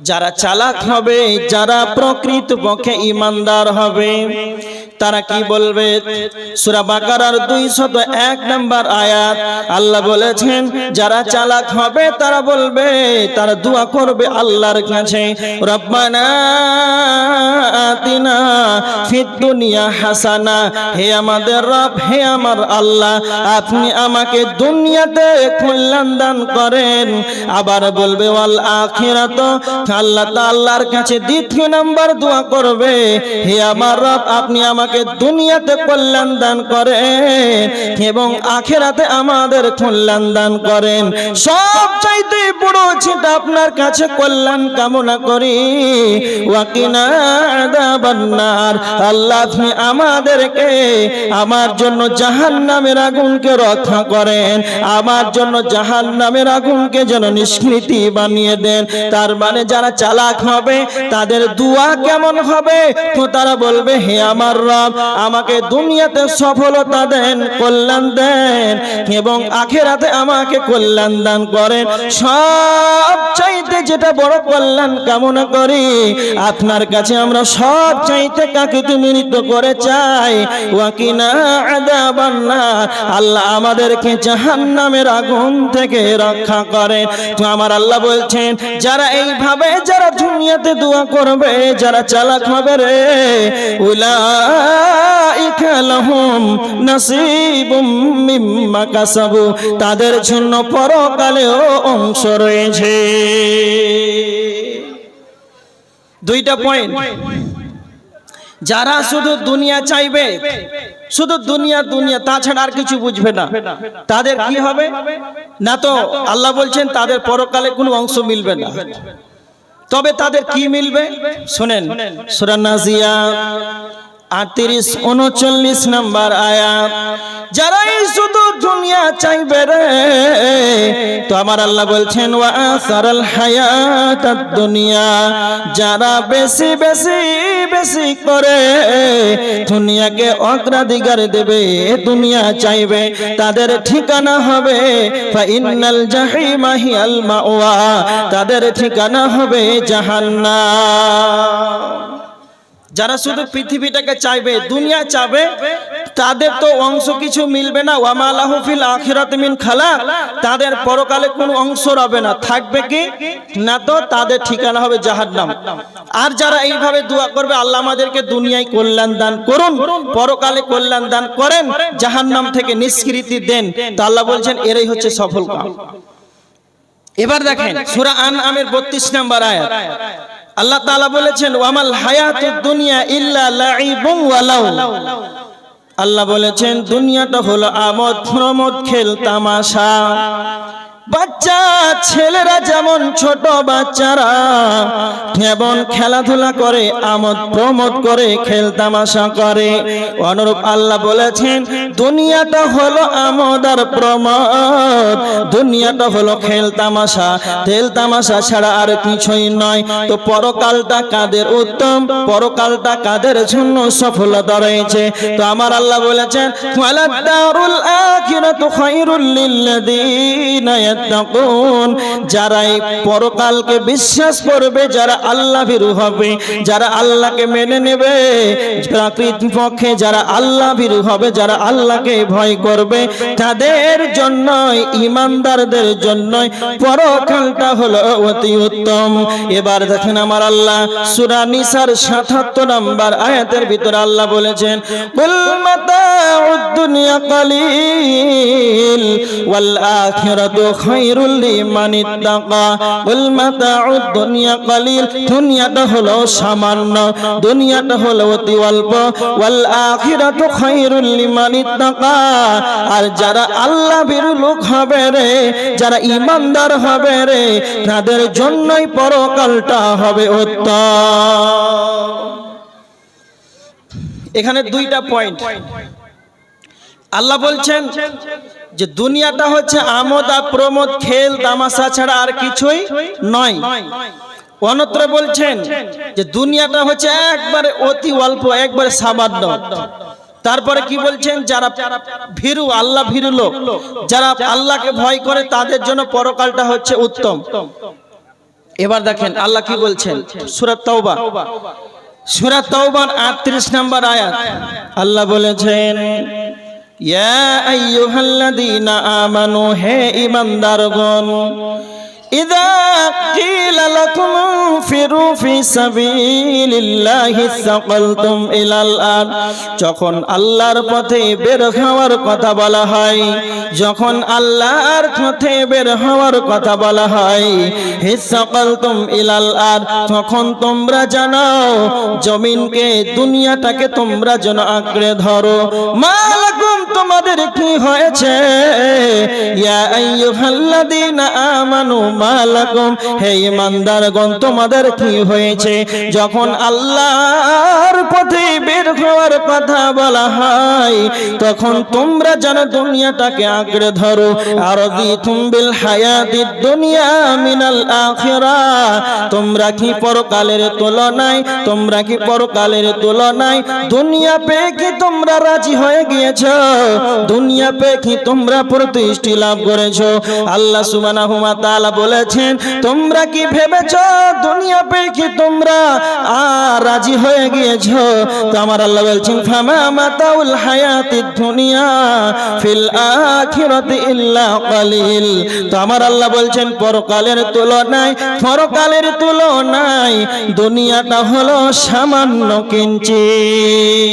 যারা চালাক হবে যারা প্রকৃত পক্ষে ইমানদার হবে। তারা কি বলবে? সুরা বাকারার দুই শত এক নম্বর আয়াত। আল্লাহ বলেছেন, যারা চালাক হবে, তারা বলবে, তারা দোয়া করবে আল্লাহর কাছে। রব্বানা আতিনা ফিদ দুনিয়া হাসানা। হে আমাদের রব, হে আমার আল্লাহ, আপনি আমাকে দুনিয়াতে কল্যাণ দান করেন। আবার বলবে, ওয়াল আখিরাত। আল্লাহ তাআলার কাছে দ্বিতীয় নাম্বার দোয়া করবে। হে আমার রব, আপনি আমাকে দুনিয়াতে কল্যাণ দান করেন এবং আখিরাতে আমাদের কল্যাণ দান করেন। সব চাইতে বড় যেটা আপনার কাছে কল্যাণ কামনা করি ওয়াকিনা আযাবান্নার। আল্লাহ আপনি আমাদেরকে আমার জন্য জাহান্নামের আগুনকে রক্ষা করেন, আমার জন্য জাহান্নামের আগুনকে যেন নিষ্কৃতি বানিয়ে দেন। তার মানে যারা চালাক হবে, তাদের দোয়া কেমন হবে? তো তারা বলবে, হে আমার আমাকে দুনিয়াতে সফলতা দেন, কল্যাণ দেন এবং আখেরাতে আমাকে কল্যাণ দান করেন। সব চাইতে যেটা বড় কল্যাণ কামনা করি, আপনার কাছে আমরা সব চাইতে কাকে তুমি মৃত করে চাই ওয়াকিনা আল্লাহ আমাদেরকে জাহান্নামের আগুন থেকে রক্ষা করেন। তো আমার আল্লাহ বলছেন, যারা এইভাবে যারা দুনিয়াতে দোয়া করবে, যারা চালাক হবে রে, উলাইকা তাদের জন্য পরকালেও অংশ রয়েছে। দুইটা পয়েন্ট যারা শুধু দুনিয়া চাইবে, শুধু দুনিয়া দুনিয়া, তাছাড়া আর কিছু বুঝবে না। তাদের কি হবে? না তো, আল্লাহ বলছেন তাদের পরকালে কোনো অংশ মিলবে না। তবে তাদের কি মিলবে? শোনেন, সুরা নাজিয়া আটত্রিশ, উনচল্লিশ নাম্বার আয়াত যারাই শুধু দুনিয়া চাইবে রে, তো আমার আল্লাহ বলছেন, ওয়া আসারাল হায়াতাদ দুনিয়া। যারা বেশি বেশি বেশি করে দুনিয়াকে অগ্রাধিকার দেবে, দুনিয়া চাইবে, তাদের ঠিকানা হবে ফা ইন্নাল জাহিমা হিয়াল মাওয়া। তাদের ঠিকানা হবে জাহান্নাম। যারা শুধু পৃথিবীটাকে চাইবে, দুনিয়া চাবে, তাদের তো অংশ কিছু মিলবে না। ওয়ামালাহুফিল আখিরাত মিন খালা তাদের পরকালে কোনো অংশ রবে না। থাকবে কি? না তো, তাদের ঠিকানা হবে জাহান্নাম। আর যারা এইভাবে দোয়া করবে, আল্লাহ আমাদেরকে দুনিয়ায় কল্যাণ দান করুন, পরকালে কল্যাণ দান করেন, জাহান্নাম থেকে নিষ্কৃতি দেন। তো আল্লাহ বলছেন, এরাই হচ্ছে সফল কাম। এবার দেখেন, সূরা আন আমের 32 নম্বর আয়াত। আল্লাহ তাআলা বলেছেন, ওয়ামাল হায়াতুদ দুনিয়া ইল্লা লাইবুন ওয়ালাউ আল্লাহ বলেছেন, দুনিয়াটা হলো আমোদ প্রমোদ খেল তামাশা বাচ্চা, ছেলেরা যেমন ছোট বাচ্চারা যেমন খেলাধুলা করে, আমোদ প্রমোদ করে, খেল তামাশা করে। অনুরূপ আল্লাহ বলেছেন, দুনিয়াটা হলো আমোদ আর প্রমোদ। দুনিয়াটা হলো খেল তামাশা। তেল তামাশা ছাড়া আর কিছুই নয়। তো পরকালটা কাদের উত্তম? পরকালটা কাদের জন্য সফলতা রয়েছে? তো আমার আল্লাহ বলেছেন ওয়ালাদ দারুল আখিরাতু খায়রুল লিল্লাযীনা ইয়াত্তাকুন যারা এই পরকালকে বিশ্বাস করবে, যারা আল্লাহ হবে, যারা আল্লাহকে মেনে নেবে পক্ষে যারা আল্লাহ হবে, যারা আল্লাহকে ভয় করবে, তাদের ইমানদারদের পরকালটা হলো অতি উত্তম। এবার দেখেন আমার আল্লাহ, সূরা 77 নম্বর আয়াতের ভিতরে আল্লাহ বলেছেন দুনিয়া কালিল খায়রুল লিমান ইত্তাকা কুল মাতাউদ দুনিয়া কালিল। দুনিয়াটা হলো সামান্য, দুনিয়াটা হলো অতি অল্প। ওয়াল আখিরাতু খায়রুল আর যারা আল্লাহ লোক হবে রে, যারা ইমানদার হবে রে, তাদের জন্যই পরকালটা হবে এখানে দুইটা পয়েন্ট আল্লাহ বলছেন যে দুনিয়াটা হচ্ছে আমোদ প্রমোদ, খেল, তামাশা ছাড়া আর কিছুই নয়। অন্যত্র বলছেন যে দুনিয়াটা হচ্ছে একবারে অতি অল্প, একবারে সামান্য। তারপরে কি বলছেন? যারা ভীরু, আল্লাহ ভীরু লোক, যারা আল্লাহকে ভয় করে, তাদের জন্য পরকালটা হচ্ছে উত্তম। এবার দেখেন আল্লাহ কি বলছেন? সুরাত তওবা। সুরাত তওবার 38 নম্বর আয়াত। আল্লাহ বলেছেন ইয়া আইয়ুহাল্লাযীনা আমানু হে ঈমানদারগণ ইদা কিলা লাকুম ফিরু ফি সাবিলিল্লাহি সাকালতুম ইলাল আরদ যখন আল্লাহর পথে বের হওয়ার কথা বলা হয়, যখন আল্লাহর পথে বের হওয়ার কথা বলা হয়, হে সাকালতুম ইলাল আরদ তখন তোমরা জানো, জমিনকে, দুনিয়াটাকে তোমরা যেন আঁকড়ে ধরো। মালাকুম তোমাদের কি হয়েছে? ইয়া আইয়ুহাল্লাযীনা আমানু মালাকুম হে ইমানদারগণ, তোমাদের কি হয়েছে? যখন আল্লাহর পথে বের হওয়ার কথা বলা হয়, তখন তোমরা যেন দুনিয়াটাকে ধরো। আর দুনিয়া মিনাল তোমরা কি পরকালের তুলনায়, তোমরা কি পরকালের তুলনায় দুনিয়া পেয়ে কি তোমরা রাজি হয়ে গিয়েছো? দুনিয়া পেয়ে কি তোমরা প্রতিষ্ঠি লাভ করেছ? আল্লাহ সুবহানাহু ওয়া তাআলা বলেছেন, তোমরা কি ভেবেছো দুনিয়া পেয়ে কি তোমরা? আর রাজি হয়ে গিয়েছো? তো আমার আল্লাহ বলছেন, ফামা মাতাউল হায়াতিদ দুনিয়া ফিল আখিরাতি ইল্লা কালিল। তো আমার আল্লাহ বলছেন, পরকালের তুলনায় পরকালের তুলনায় দুনিয়াটা হলো সামান্য কিঞ্চিত।